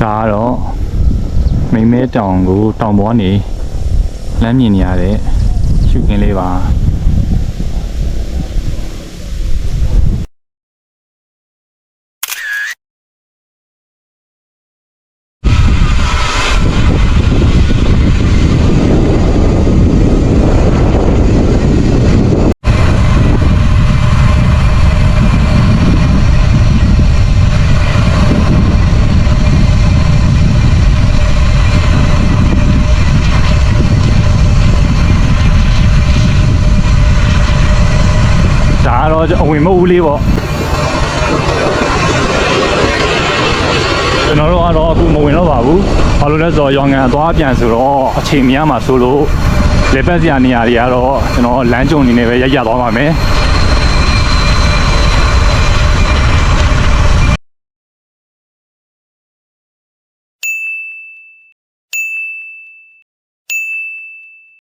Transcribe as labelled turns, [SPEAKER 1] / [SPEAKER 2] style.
[SPEAKER 1] ဒါကတော့မိမဲတောင်ကိုတောင်ပေါ်နေလမ်းမြင်နေရတဲ့ရှုခင်းလေးပါ တော့အဝင်မဟုတ်ဘူးလေးပေါ့ကျွန်တော်တို့ကတော့အခုမဝင်တော့ပါဘူးဘာလို့လဲဆိုတော့ရောင်ငံအသွားပြန်ဆိုတော့အချိန်မရမှာဆိုလို့လေပတ်စရာနေရာတွေကတော့ကျွန်တော်လမ်းကြုံအနေနဲ့ပဲရိုက်ရသွားပါမယ်